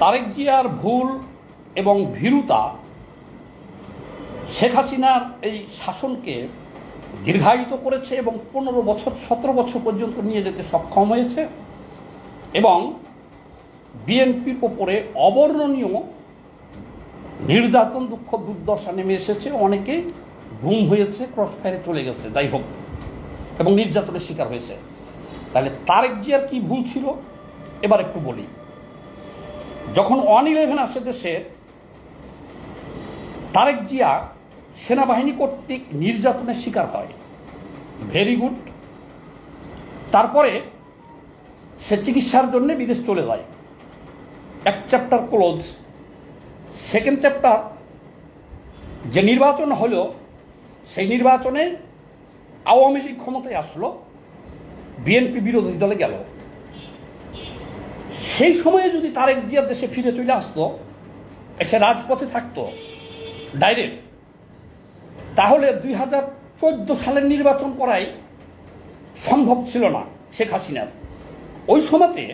তারেক জিয়ার ভুল এবং ভীরুতা শেখ হাসিনার এই শাসনকে দীর্ঘায়িত করেছে এবং পনেরো বছর, সতেরো বছর পর্যন্ত নিয়ে যেতে সক্ষম হয়েছে এবং বিএনপির ওপরে অবর্ণনীয় নির্যাতন, দুঃখ, দুর্দশা নেমে এসেছে। অনেকে গুম হয়েছে, ক্রস ফায়ারে চলে গেছে, যাই হোক, এবং নির্যাতনের শিকার হয়েছে। তাহলে তারেক জিয়ার কি ভুল ছিল? এবার একটু বলি। যখন ওয়ান ইলেভেন আসে দেশে, তারেক জিয়া সেনাবাহিনী কর্তৃক নির্যাতনের শিকার হয়। ভেরি গুড তারপরে সে চিকিৎসার জন্য বিদেশ চলে যায়। এক চ্যাপ্টার ক্লোজ সেকেন্ড চ্যাপ্টার যে নির্বাচন হলো, সেই নির্বাচনে আওয়ামী লীগ ক্ষমতায় আসলো, বিএনপি বিরোধী দলে গেল। সেই সময়ে যদি তারেক জিয়া দেশে ফিরে চলে আসতো, এসে রাজপথে থাকতো ডাইরেক্ট তাহলে দুই হাজার চোদ্দ সালের নির্বাচন করাই সম্ভব ছিল না শেখ হাসিনার। ওই সময়তে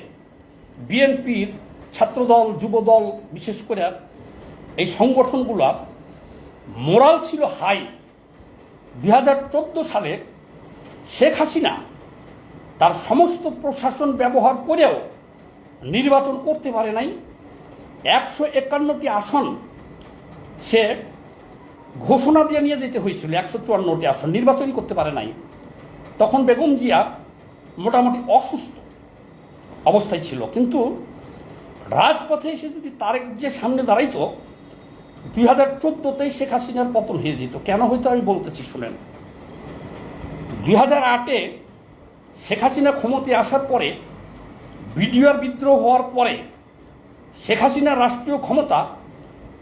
বিএনপির ছাত্রদল, যুবদল, বিশেষ করে এই সংগঠনগুলোর মোরাল ছিল হাই। দুই হাজার চোদ্দ সালে শেখ হাসিনা তার সমস্ত প্রশাসন ব্যবহার করেও নির্বাচন করতে পারে নাই। একশো একান্নটি আসন সে ঘোষণা দিয়ে নিয়ে যেতে হয়েছিল, একশো চুয়ান্নটি আসন। নির্বাচনই করতে পারে নাই। তখন বেগম জিয়া মোটামুটি অসুস্থ অবস্থায় ছিল। কিন্তু রাজপথে এসে যদি তারেক যে সামনে দাঁড়াইত, দুই হাজার চোদ্দোতেই শেখ হাসিনার পতন হয়ে যেত। কেন হয়তো আমি বলতেছি, শুনেন। দুই হাজার আটে শেখ হাসিনা ক্ষমতায় আসার পরে বিডিআর বিদ্রোহ হওয়ার পরে শেখ হাসিনার রাষ্ট্রীয় ক্ষমতা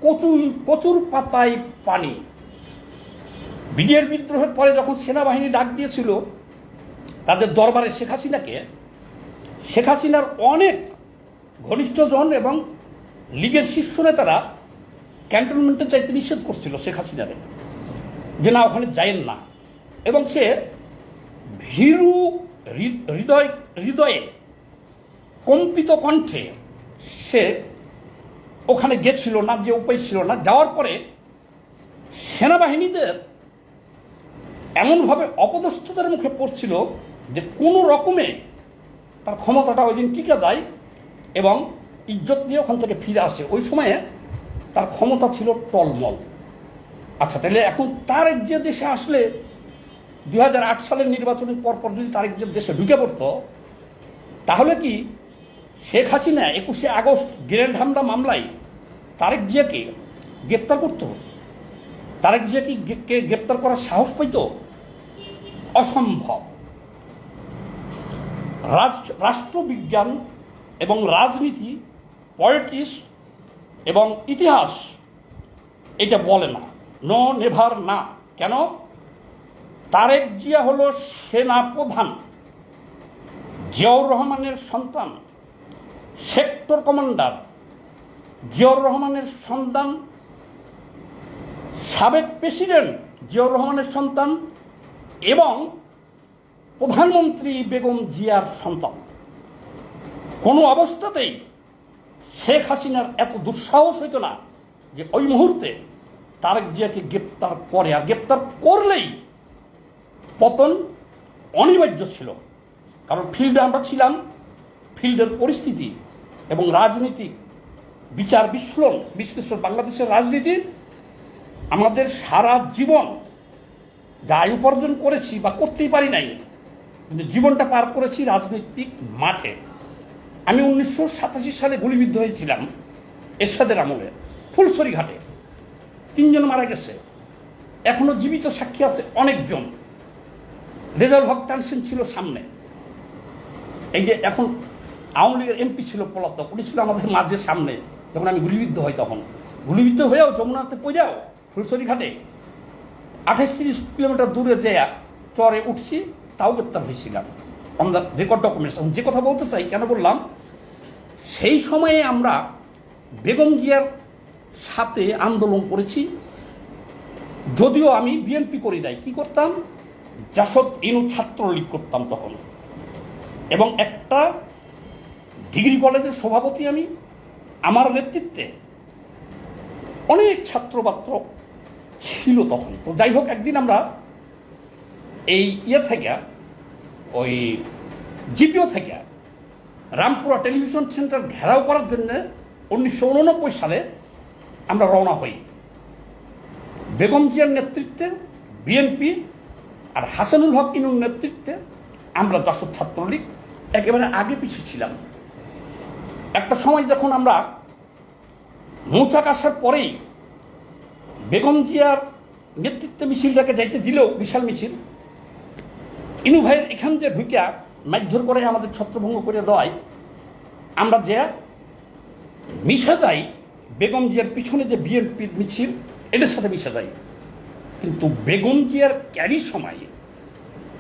কচুর কচুর পাতায় পানি। বিডিআর বিদ্রোহের পরে যখন সেনাবাহিনী ডাক দিয়েছিল, তাদের দরবারে শেখ হাসিনাকে, শেখ হাসিনার অনেক ঘনিষ্ঠজন এবং লীগের শীর্ষ নেতারা ক্যান্টনমেন্টে চাইতে নিষেধ করছিল শেখ হাসিনারে যে না, ওখানে যায়েন না। এবং সে ভীরু হৃদয়, হৃদয়ে কম্পিত কণ্ঠে সে ওখানে গেছিল না, যে উপায় ছিল না। যাওয়ার পরে সেনাবাহিনীদের এমনভাবে অপদস্থতার মুখে পড়ছিল যে কোনো রকমে তার ক্ষমতাটা ওই দিন টিকে যায় এবং ইজ্জত নিয়ে ওখান থেকে ফিরে আসে। ওই সময়ে তার ক্ষমতা ছিল টলমল। আচ্ছা তাহলে এখন তার যে দেশে আসলে দুই হাজার আট সালের নির্বাচনের পরপর যদি তারেক যে দেশে ঢুকে পড়তো, তাহলে কি শেখ হাসিনা একুশে আগস্ট গ্রেন্ড হামলা মামলায় তারেক জিয়াকে গ্রেপ্তার করতো। তারেক জিয়াকে গ্রেপ্তার করার সাহস পাইত? অসম্ভব। রাষ্ট্রবিজ্ঞান এবং রাজনীতি, পলিটিক্স এবং ইতিহাস এটা বলে না। নো, নেভার না। কেন? তারেক জিয়া হলো সেনা প্রধান জিয়াউর রহমানের সন্তান। সেক্টর কমান্ডার জিয়াউর রহমানের সন্তান, সাবেক প্রেসিডেন্ট জিয়াউর রহমানের সন্তান এবং প্রধানমন্ত্রী বেগম জিয়ার সন্তান। কোনো অবস্থাতেই শেখ হাসিনার এত দুঃসাহস হইতো না যে ওই মুহূর্তে তারেক জিয়াকে গ্রেপ্তার করে। আর গ্রেপ্তার করলেই পতন অনিবার্য ছিল। কারণ ফিল্ডে আমরা ছিলাম, ফিল্ডের পরিস্থিতি এবং রাজনীতিক বিচার বিশ্লেষণ বিশ্লেষণ বাংলাদেশের রাজনীতি, আমাদের সারা জীবন যা আয় উপার্জন করেছি বা করতেই পারি নাই, কিন্তু জীবনটা পার করেছি রাজনৈতিক মাঠে। আমি উনিশশো সাতাশি সালে গুলিবিদ্ধ হয়েছিলাম এরশাদের আমলে, ফুলছড়ি ঘাটে। তিনজন মারা গেছে। এখনও জীবিত সাক্ষী আছে অনেকজন। রেজাউল হক টানসেন ছিল সামনে। এই যে এখন আওয়ামী লীগের এমপি ছিল পলাতক, উনি ছিল আমাদের মাঝের সামনে। যখন আমি গুলিবিদ্ধ হই তখন। গুলিবিদ্ধ হয়েও যমুনাতে পড়েও ফুলছড়ি ঘাটে। আঠাশ তিরিশ কিলোমিটার দূরে যেয়ে চরে উঠছি, তাও গ্রেপ্তার হয়েছিলাম। অন দ্য রেকর্ড ডকুমেন্টস যে কথা বলতে চাই, কেন বললাম? সেই সময়ে আমরা বেগম জিয়ার সাথে আন্দোলন করেছি। যদিও আমি বিএনপি করি নাই। কি করতাম? জাসদ ইনু ছাত্রলীগ করতাম তখন। এবং একটা ডিগ্রি কলেজের সভাপতি আমি, আমার নেতৃত্বে অনেক ছাত্রবাত্র ছিল তখন তো যাই হোক, একদিন আমরা এই ইয়ে থেকে, ওই জিপিও থেকে রামপুরা টেলিভিশন সেন্টার ঘেরাও করার জন্য উনিশশো উননব্বই সালে আমরা রওনা হই। বেগম জিয়ার নেতৃত্বে, বিএনপি আর হাসানুল হক ইনুর নেতৃত্বে আমরা যশোর ছাত্রলীগ, একেবারে আগে পিছিয়ে ছিলাম। একটা সময় যখন আমরা মৌচাক আসার পরেই বেগম জিয়ার নেতৃত্বে মিছিলটাকে যাইতে দিলেও বিশাল মিছিল, ইনু ভাইয়ের এখান যে ঢুকিয়া মারধর করে আমাদের ছত্রভঙ্গ করে দেওয়ায় আমরা যে মিশে যাই, বেগম জিয়ার পিছনে যে বিএনপির মিছিল, এদের সাথে মিশে যাই। কিন্তু বেগম জিয়ার ক্যারি সময়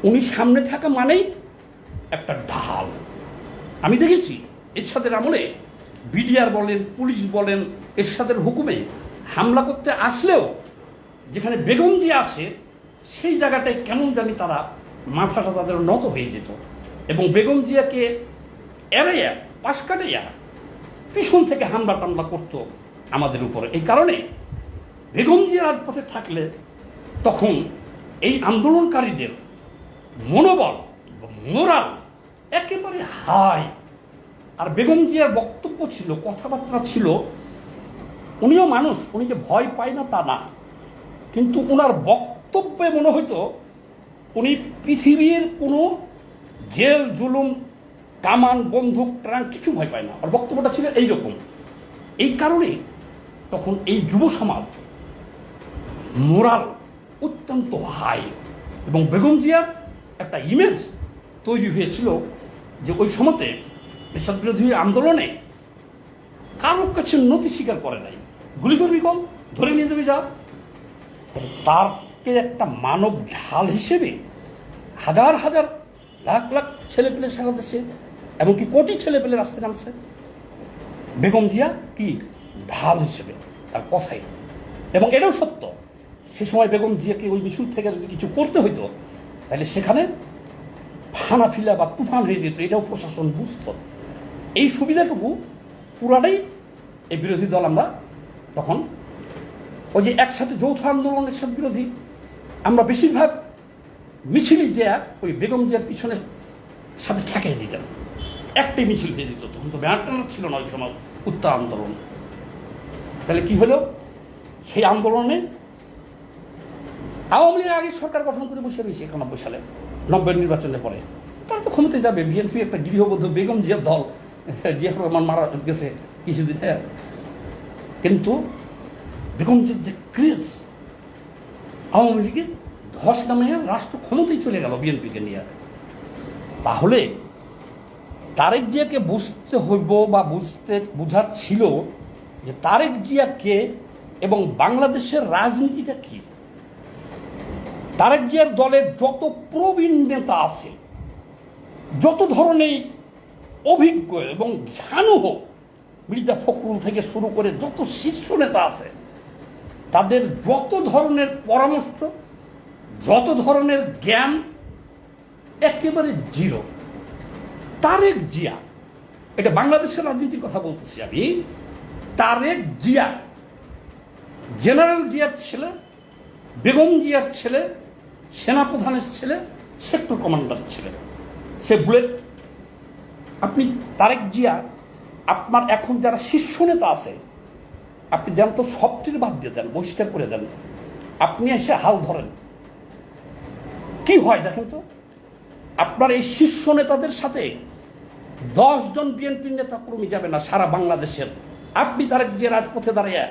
উনি সামনে থাকা মানেই একটা ঢাল। আমি দেখেছি এরশাদের আমলে বিডিআর বলেন, পুলিশ বলেন, এরশাদের হুকুমে হামলা করতে আসলেও যেখানে বেগম জিয়া আসে সেই জায়গাটায় কেমন জানি তারা মাথাটা তাদের নত হয়ে যেত। এবং বেগম জিয়াকে এড়াইয়া, পাশ কাটাইয়া পিছন থেকে হামলা টামলা করতো আমাদের উপরে। এই কারণে বেগম জিয়া রাজপথে থাকলে তখন এই আন্দোলনকারীদের মনোবল মোরাল একেবারে হাই আর বেগম জিয়ার বক্তব্য ছিল, কথাবার্তা ছিল, উনিও মানুষ, উনি যে ভয় পায় না তা না। কিন্তু ওনার বক্তব্যে মনে হতো উনি পৃথিবীর কোনো জেল, জুলুম, কামান, বন্দুক ট্রাং কিছু ভয় পায় না। আর বক্তব্যটা ছিল এইরকম। এই কারণে তখন এই যুব সমাজ মোরাল অত্যন্ত হাই এবং বেগম জিয়ার একটা ইমেজ তৈরি হয়েছিল যে ওই সময়তে বিরোধী আন্দোলনে কারোর কাছে নথি স্বীকার করে নাই। গুলি ধরবি কম, ধরে নিয়ে যাবি যা। তারকে একটা মানব ঢাল হিসেবে হাজার হাজার লাখ লাখ ছেলে পেলে সারা দেশে এমনকি কোটি ছেলে পেলে রাস্তায় নামছে। বেগম জিয়া কি ঢাল হিসেবে তার কথাই। এবং এটাও সত্য, সে সময় বেগম জিয়াকে ওই মিশুল থেকে যদি কিছু করতে হইতো, তাহলে সেখানে ফানাফিলা বা তুফান হয়ে যেত, এটাও প্রশাসন বুঝতো। এই সুবিধাটুকু পুরাটাই এই বিরোধী দল আমরা তখন ওই যে একসাথে যৌথ আন্দোলনের সব বিরোধী, আমরা বেশিরভাগ মিছিলই যে ওই বেগম জিয়ার পিছনে সাথে ঠেকাই দিতাম একটাই মিছিল হয়ে দিত তখন তো ব্যানার ছিল না ওই সময় উত্তর আন্দোলন। তাহলে কি হলো? সেই আন্দোলনে আওয়ামী লীগ আগে সরকার গঠন করে বসে রয়েছে একানব্বই সালে, নব্বই নির্বাচনের পরে। তারা তো ক্ষমতায় যাবে, বিএনপি একটা গৃহবদ্ধ বেগম জিয়ার দল। জিয়ার রহমান মারা গেছে কিছুদিন কিন্তু বেগম জিয়ার যে ক্রেজ আওয়ামী লীগের ধস নামে রাষ্ট্র ক্ষমতায় চলে গেল বিএনপিকে নিয়ে। তাহলে তারেক জিয়াকে বুঝতে হইব বা বুঝতে, বুঝার ছিল যে তারেক জিয়া কে এবং বাংলাদেশের রাজনীতিটা কি। তারেক জিয়ার দলের যত প্রবীণ নেতা আছে, যত ধরনের অভিজ্ঞ এবং ঝানু হোক মির্জা ফখরুল থেকে শুরু করে যত শীর্ষ নেতা আছে, তাদের যত ধরনের পরামর্শ, যত ধরনের জ্ঞান, একেবারে জিরো। তারেক জিয়া, এটা বাংলাদেশের রাজনীতির কথা বলতেছি আমি, তারেক জিয়া, জেনারেল জিয়ার ছেলে, বেগম জিয়ার ছেলে, সেনাপ্রধানের ছেলে, সেক্টর কমান্ডার ছেলে। সে বুলেট আপনি তারেক জিয়া, আপনার এখন যারা শীর্ষ নেতা আছে, আপনি দেন তো সবটির বাদ দিয়ে দেন, বহিষ্কার করে দেন। আপনি এসে হাল ধরেন। কি হয় দেখেন তো? আপনার এই শীর্ষ নেতাদের সাথে দশজন বিএনপির নেতা কর্মী যাবে না সারা বাংলাদেশের। আপনি তারেক যে রাজপথে দাঁড়িয়ে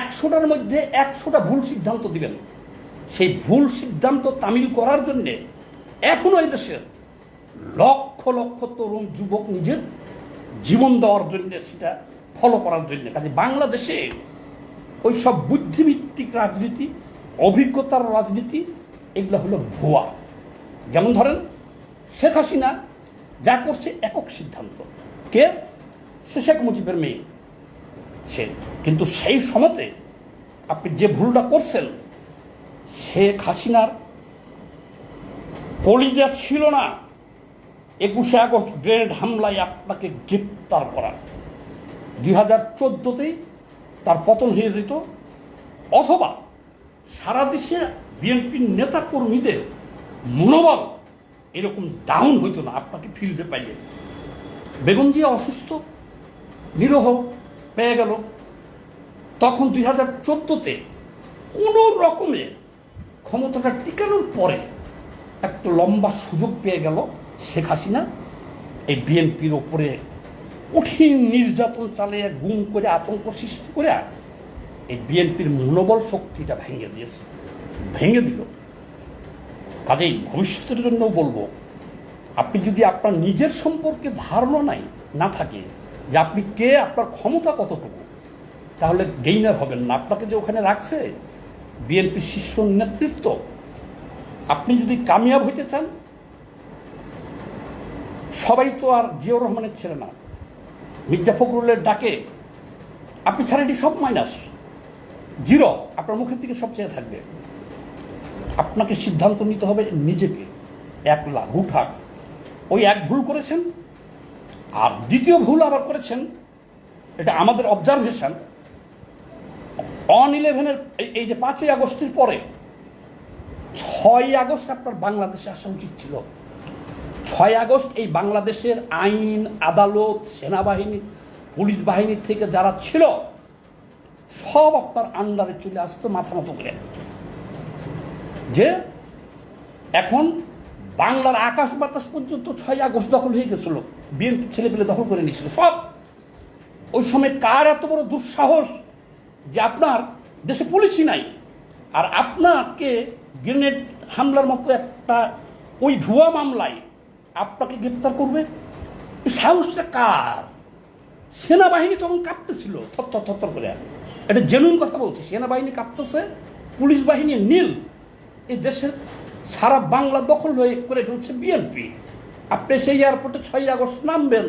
একশোটার মধ্যে একশোটা ভুল সিদ্ধান্ত দিবেন। সেই ভুল সিদ্ধান্ত তামিল করার জন্যে এখনও এই দেশের লক্ষ লক্ষ তরুণ যুবক নিজের জীবন দেওয়ার জন্য সেটা ফলো করার জন্য। কাজে বাংলাদেশে ওই সব বুদ্ধিভিত্তিক রাজনীতি, অভিজ্ঞতার রাজনীতি, এগুলো হলো ভুয়া। যেমন ধরেন, শেখ হাসিনা যা করছে একক সিদ্ধান্ত। কে? সে শেখ মুজিবের মেয়ে। সে। কিন্তু সেই সময়তে আপনি যে ভুলটা করছেন, শেখ হাসিনার কলিজা ছিল না। একুশে আগস্ট গ্রেনেড হামলায় আপনাকে গ্রেপ্তার করা। দুই হাজার চোদ্দোতেই তার পতন হয়ে যেত, অথবা সারা দেশে বিএনপির নেতা কর্মীদের মনোবল এরকম ডাউন হইতো না, আপনাকে ফিল্ডে পাইলে। বেগম জিয়া অসুস্থ, নিরহ, পেয়ে গেল। তখন দুই হাজার চোদ্দোতে কোনো রকমে ক্ষমতাটা টিকানোর পরে একটা লম্বা সুযোগ পেয়ে গেল। শেখ হাসিনা এই বিএনপির ওপরে কঠিন নির্যাতন চালিয়ে গুম করে, আতঙ্ক সৃষ্টি করে এই বিএনপির মনোবল শক্তিটা ভেঙে দিয়েছে। ভেঙে দিল। কাজেই ভবিষ্যতের জন্য বলব, আপনি যদি আপনার নিজের সম্পর্কে ধারণা নাই, না থাকে যে আপনি কে, আপনার ক্ষমতা কতটুকু, তাহলে গেইনার হবেন না। আপনাকে যে ওখানে রাখছে বিএনপি শীর্ষ নেতৃত্ব, আপনি যদি কামিয়াব হইতে চান সবাই তো আর জিয়াউর রহমানের ছেলে না। মির্জা ফখরুলের ডাকে আপনি ছাড়া এটি সব মাইনাস জিরো, আপনার মুখের দিকে সব চেয়ে থাকবে। আপনাকে সিদ্ধান্ত নিতে হবে নিজেকে। একলা, হুটহাট। ওই এক ভুল করেছেন, আর দ্বিতীয় ভুল আবার করেছেন, এটা আমাদের অবজারভেশন অন ইলেভেনের এই যে পাঁচই আগস্টের পরে ছয় আগস্ট আপনার বাংলাদেশে আসা উচিত ছিল। ছয় আগস্ট এই বাংলাদেশের আইন, আদালত, সেনাবাহিনী, পুলিশ বাহিনী থেকে যারা ছিল, সব আপনার আন্ডারে চলে আসতো মাথা মতো করে। যে এখন বাংলার আকাশ বাতাস পর্যন্ত ছয় আগস্ট দখল হয়ে গেছিল, বিএনপি ছেলেপেলে দখল করে নিয়েছিল, সব। ওই সময় কার এত বড় দুঃসাহস যে আপনার দেশে পুলিশই নাই, আর আপনাকে গ্রেনেড হামলার মতো একটা ওই ভুয়া মামলায় আপনাকে গ্রেপ্তার করবে? সাহসটা কার? সেনাবাহিনী তখন কাঁপতেছিল, থর থর করে। এটা জেনুইন কথা বলছি, সেনাবাহিনী কাঁপতেছে, পুলিশ বাহিনী নীল। এই দেশের সারা বাংলা দখল হয়ে করে ফেলছে বিএনপি আপনি সেই এয়ারপোর্টে ছয় আগস্ট নামবেন,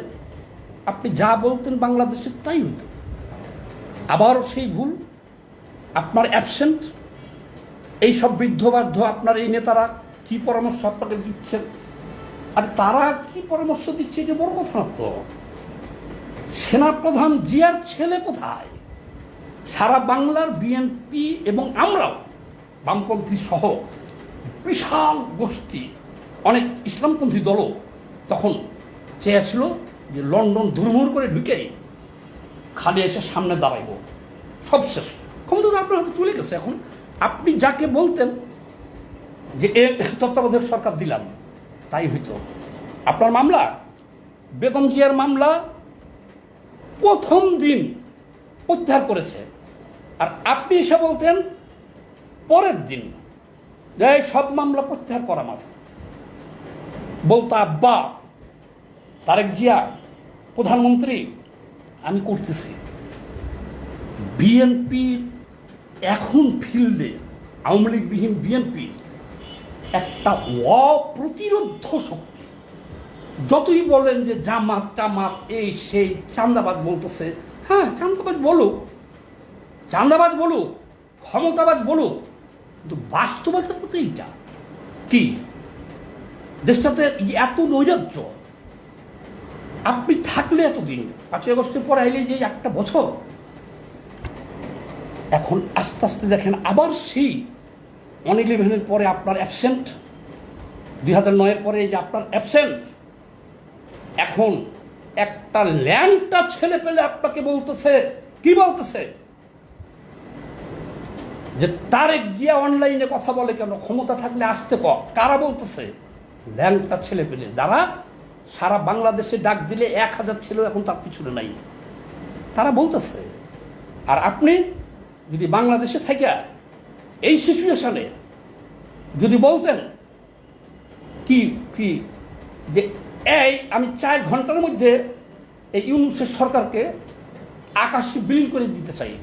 আপনি যা বলতেন বাংলাদেশের তাই হতো। আবারও সেই ভুল, আপনার অ্যাবসেন্ট এই সব বৃদ্ধবার্ধ আপনার এই নেতারা কি পরামর্শ আপনাকে দিচ্ছেন? আর তারা কি পরামর্শ দিচ্ছে যে বড় কথা না তো? সেনাপ্রধান জিয়ার ছেলে কোথায়? সারা বাংলার বিএনপি এবং আমরাও বামপন্থী সহ বিশাল গোষ্ঠী, অনেক ইসলামপন্থী দলও তখন চেয়েছিল যে লন্ডন ধুরমুর করে ঢুকে খালি এসে সামনে দাঁড়াইব। সব শেষ। ক্ষমতা আপনার হাতে চলে গেছে এখন। আপনি যাকে বলতেন যে এ তত্ত্বাবধায়ক সরকার দিলাম তাই হইতো। আপনার মামলা? বেগম জিয়ার মামলা প্রথম দিন প্রত্যাহার করেছে। আর আপনি এসে বলতেন, পরের দিন। যে সব মামলা প্রত্যাহার করা আমার। বলতো, আব্বা, তারেক জিয়া, প্রধানমন্ত্রী, আমি করতেছি। বিএনপি এখন ফিল্ডে আওয়ামী লীগবিহীন বিএনপি একটা অপ্রতিরোধ শক্তি। যতই বলেন যে জামাত, টামাত, এই, সেই চান্দাবাজ বলতেছে হ্যাঁ চান্দাবাজ বলুক চান্দাবাজ বলুক ক্ষমতাবাজ বলুক, কিন্তু বাস্তবতার মতো এইটা কি? দেশটাতে এত নৈরাজ্য, আপনি থাকলে এতদিন, পাঁচই আগস্টের পর আইলে যে একটা বছর, এখন আস্তে আস্তে দেখেন আবার সেই ওয়ান ইলেভেনের পরে আপনার অ্যাবসেন্ট দুই হাজার নয়ের পরে যে আপনার অ্যাবসেন্ট এখন একটা ল্যান্ডটা ছেলে পেলে আপনাকে বলতেছে, কি বলতেছে? যে তারেক জিয়া অনলাইনে কথা বলে কেন? ক্ষমতা থাকলে আসতে ক? কারা বলতেছে? ল্যান্ডটা ছেলে পেলে। যারা সারা বাংলাদেশে ডাক দিলে এক হাজার ছিল, এখন তার পিছনে নাই। তারা বলতেছে। আর আপনি যদি বাংলাদেশে থেকে এই সিচুয়েশনে যদি বলতেন কি কি, যে এই আমি চার ঘণ্টার মধ্যে এই ইউনুসের সরকারকে আকাশে বিলীন করে দিতে চাই।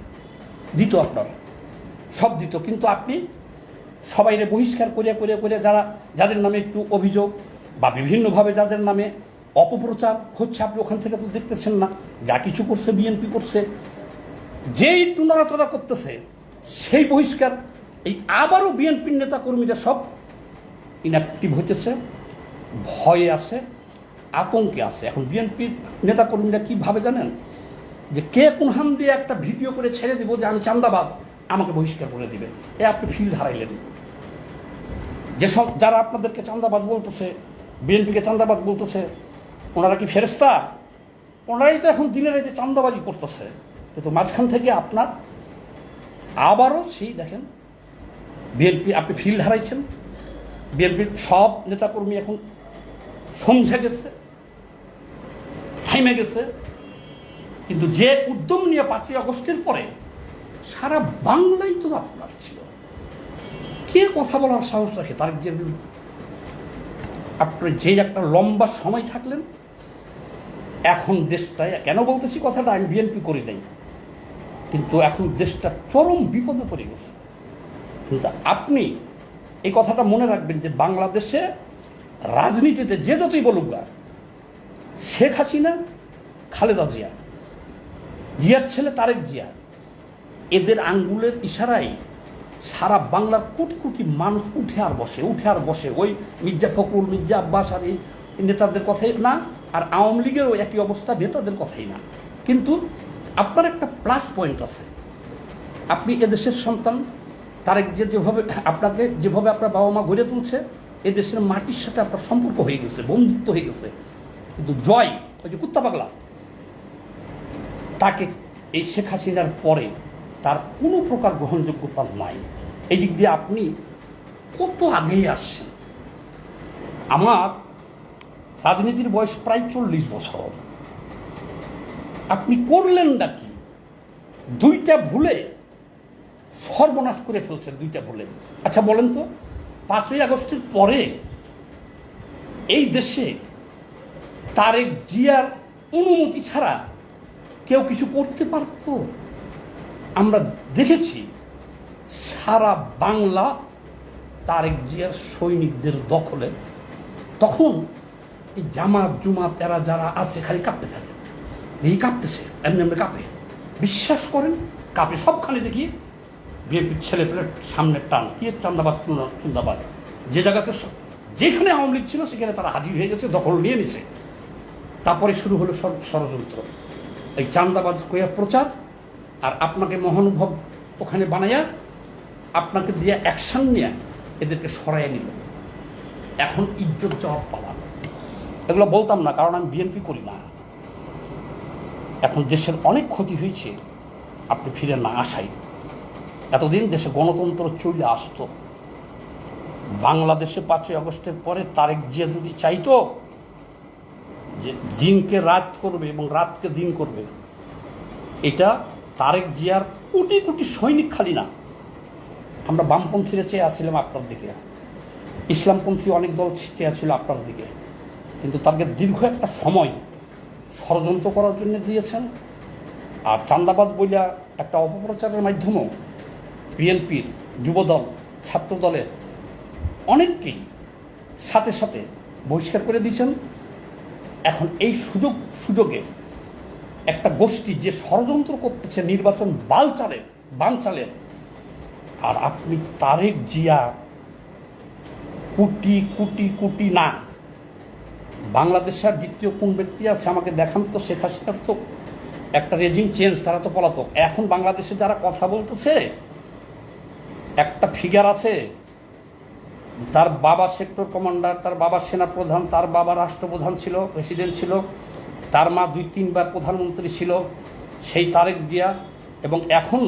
দিত আপনার। সব দিত। কিন্তু আপনি সবাইরে বহিষ্কার করে করে করে যারা, যাদের নামে একটু অভিযোগ বা বিভিন্নভাবে যাদের নামে অপপ্রচার হচ্ছে, আপনি ওখান থেকে তো দেখতেছেন না। যা কিছু করছে, বিএনপি করছে। যেই একটু নড়াচড়া করতেছে, সেই বহিষ্কার এই আবারও বিএনপির নেতা কর্মীরা সব ইনঅ্যাক্টিভ হইতেছে, ভয়ে আছে, আতঙ্কে আছে। এখন বিএনপির নেতাকর্মীরা কি ভাবে জানেন? যে কে কোন হাম দিয়ে একটা ভিডিও করে ছেড়ে দেবো যে আমি চান্দাবাজ, আমাকে বহিষ্কার করে দিবে। এ আপনি ফিল্ড হারাইলেন। যেসব যারা আপনাদেরকে চান্দাবাজ বলতেছে বিএনপিকে চান্দাবাজ বলতেছে, ওনারা কি ফেরেস্তা ওনারাই তো এখন দিনের এই যে চান্দাবাজি করতেছে। কিন্তু মাঝখান থেকে আপনার আবারও সেই দেখেন বিএনপি, আপনি ফিল্ড হারাইছেন। বিএনপির সব নেতাকর্মী এখন সমঝে গেছে থাইমে গেছে। কিন্তু যে উদ্যম নিয়ে পাঁচই আগস্টের পরে সারা বাংলাই তো আপনার ছিল। কে কথা বলার সাহস রাখে তার যে বিরুদ্ধে? আপনি যে একটা লম্বা সময় থাকলেন, এখন দেশটায় কেন বলতেছি কথাটা, আমি বিএনপি করি নাই। কিন্তু এখন দেশটা চরম বিপদে পড়ে গেছে। কিন্তু আপনি এই কথাটা মনে রাখবেন যে বাংলাদেশে রাজনীতিতে যে যতই বলুক না, শেখ হাসিনা, খালেদা জিয়া, জিয়ার ছেলে তারেক জিয়া, এদের আঙ্গুলের ইশারায় সারা বাংলার কোটি কোটি মানুষ উঠে আর বসে, উঠে আর বসে। ওই মির্জা ফখরুল, মির্জা আব্বাস আর এই নেতাদের কথাই না, আর আওয়ামী লীগের ওই একই অবস্থা, নেতাদের কথাই না। কিন্তু আপনার একটা প্লাস পয়েন্ট আছে। আপনি এদেশের সন্তান তারেক যে যেভাবে আপনাকে, যেভাবে আপনার বাবা মা গড়ে তুলছে এ দেশের মাটির সাথে আপনার সম্পর্ক হয়ে গেছে, বন্ধুত্ব হয়ে গেছে। কিন্তু জয়, ওই যে কুত্তা পাগলা, তাকে এই শেখ হাসিনার পরে তার কোনো প্রকার গ্রহণযোগ্যতা নাই। এই দিক দিয়ে আপনি কত আগেই আসছেন? আমার রাজনীতির বয়স প্রায় চল্লিশ বছর। আপনি করলেন নাকি? দুইটা ভুলে সর্বনাশ করে ফেলছেন দুইটা ভুলে আচ্ছা বলেন তো, পাঁচই আগস্টের পরে এই দেশে তারেক জিয়ার অনুমতি ছাড়া কেউ কিছু করতে পারত? আমরা দেখেছি সারা বাংলা তারেক জিয়ার সৈনিকদের দখলে তখন এই জামাত, জুমাত, এরা যারা আছে, খালি কাঁপতে থাকে। দেখি কাঁপতেছে, এমনি এমনি কাঁপে। বিশ্বাস করেন, কাঁপে সবখানে দেখি। বিএনপির ছেলে পেলে সামনের টান। কি চান্দাবাজ চুন্দাবাজ? যে জায়গাতে যেখানে আওয়ামী লীগ ছিল, সেখানে তারা হাজির হয়ে গেছে, দখল নিয়ে নিছে। তারপরে শুরু হলো ষড়যন্ত্র। এই চান্দাবাজ কইয়া প্রচার, আর আপনাকে মহানুভব ওখানে বানাইয়া, আপনাকে দিয়ে অ্যাকশন নিয়ে এদেরকে সরাইয়া নিল। এখন ইজ্জত জবাব পালা এগুলো বলতাম না, কারণ আমি বিএনপি করি না। এখন দেশের অনেক ক্ষতি হয়েছে, আপনি ফিরে না আসাই এতদিন দেশে গণতন্ত্র চলে আসতো। বাংলাদেশে পাঁচই আগস্টের পরে তারেক জিয়া যদি চাইতো যে দিনকে রাত করবে এবং রাতকে দিন করবে, এটা তারেক জিয়ার কোটি কোটি সৈনিক খালি না। আমরা বামপন্থীরা চেয়ে আসছিলাম আপনার দিকে। ইসলামপন্থী অনেক দল চেয়ে ছিল আপনার দিকে। কিন্তু তাকে দীর্ঘ একটা সময় ষড়যন্ত্র করার জন্য দিয়েছেন। আর চান্দাবাদ বইলা একটা অপপ্রচারের মাধ্যমেও বিএনপির যুবদল, ছাত্রদলের অনেককেই সাথে সাথে বহিষ্কার করে দিয়েছেন। এখন এই সুযোগ, সুযোগে একটা গোষ্ঠী যে ষড়যন্ত্র করতেছে, নির্বাচন বালচালের বানচালের আর আপনি তারেক জিয়া, কোটি কোটি কোটি না। বাংলাদেশের দ্বিতীয় কোন ব্যক্তি আছে আমাকে দেখান তো, শেখ হাসিনার তো একটা রেজিং চেঞ্জ তারা তো পলাতক। এখন বাংলাদেশে যারা কথা বলতেছে একটা ফিগার আছে, তার বাবা সেক্টর কমান্ডার তার বাবা সেনা প্রধান, তার বাবা রাষ্ট্রপ্রধান ছিল প্রেসিডেন্ট ছিল, তার মা দুই তিনবার প্রধানমন্ত্রী ছিল, সেই তারেক জিয়া, এবং এখন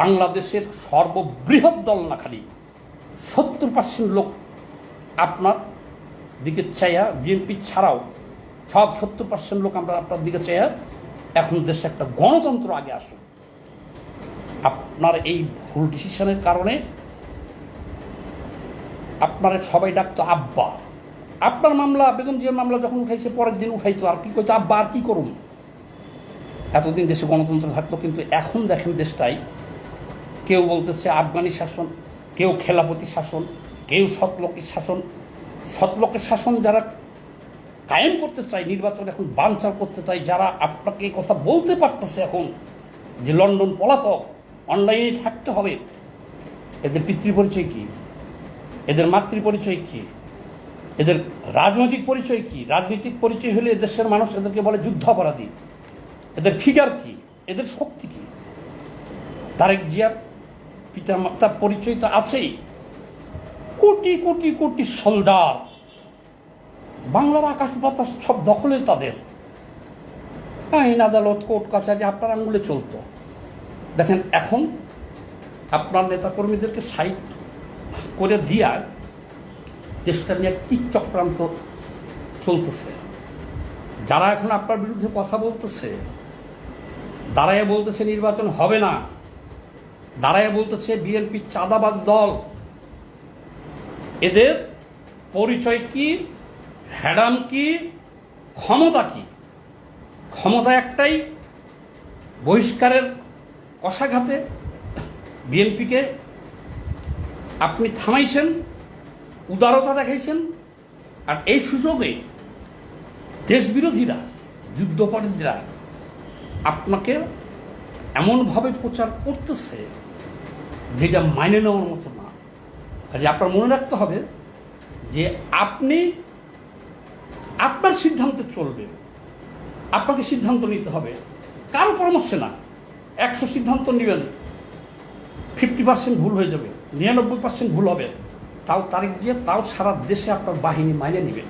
বাংলাদেশের সর্ববৃহৎ দল না খালি, সত্তর পার্সেন্ট লোক আপনার দিকে চাইয়া বিএনপি ছাড়াও সব সত্তর পার্সেন্ট লোক আমরা আপনার দিকে চাইয়া এখন দেশে একটা গণতন্ত্র আগে আসুক। আপনার এই ভুল ডিসিশনের কারণে আপনার সবাই ডাকতো আব্বা। আপনার মামলা, বেগম জিয়ার মামলা যখন উঠাইছে, পরের দিন উঠাইতো। আর কি করতো আব্বা, আর কি করুন এতদিন দেশে গণতন্ত্র থাকতো, কিন্তু এখন দেখেন দেশটাই। কেউ বলতেছে, আফগানি শাসন, কেউ খেলাপতি শাসন, কেউ সৎলোকের শাসন। সৎলোকের শাসন যারা কায়েম করতে চায়, নির্বাচন এখন বানচাল করতে চায়, যারা আপনাকে এই কথা বলতে পারতেছে এখন, যে লন্ডন পলাতক অনলাইনে থাকতে হবে। এদের পিতৃ পরিচয় কী? এদের মাতৃ পরিচয় কী? এদের রাজনৈতিক পরিচয় কী? রাজনৈতিক পরিচয় হলে এদেশের মানুষ এদেরকে বলে যুদ্ধাপরাধী। এদের ফিগার কি? এদের শক্তি কি? তারেক জিয়ার পিতা মাতার পরিচয় তো আছেই। কোটি কোটি কোটি সোলডার বাংলার আকাশ বাতাস সব দখলে তাদের। আইন আদালত, কোর্ট কাছারি আপনার আঙুলে চলতো। দেখেন, এখন আপনার নেতাকর্মীদেরকে সাইড করে দিয়া দেশটা নিয়ে কি চক্রান্ত চলতেছে? যারা এখন আপনার বিরুদ্ধে কথা বলতেছে দাঁড়ায় বলতেছে নির্বাচন হবে না দাঁড়ায় বলতেছে বিএনপি চাঁদাবাজ দল, এদের পরিচয় কি হ্যাডাম কি, ক্ষমতা কি? ক্ষমতা একটাই বহিষ্কারের কষাঘাতে বিএনপিকে আপনি থামাইছেন, উদারতা দেখাইছেন, আর এই সুযোগে দেশবিরোধীরা, যুদ্ধপরাধীরা আপনাকে এমনভাবে প্রচার করতেছে যেটা মাইনে নেওয়ার মতো না। কাজে আপনার মনে রাখতে হবে যে আপনি, আপনার সিদ্ধান্তে চলবে। আপনাকে সিদ্ধান্ত নিতে হবে। কারও পরামর্শে না। একশো সিদ্ধান্ত নেবেন ফিফটি পার্সেন্ট ভুল হয়ে যাবে, নিরানব্বই পার্সেন্ট ভুল হবে। তাও তারিখ দিয়ে তাও সারা দেশে আপনার বাহিনী মাইনে নেবে।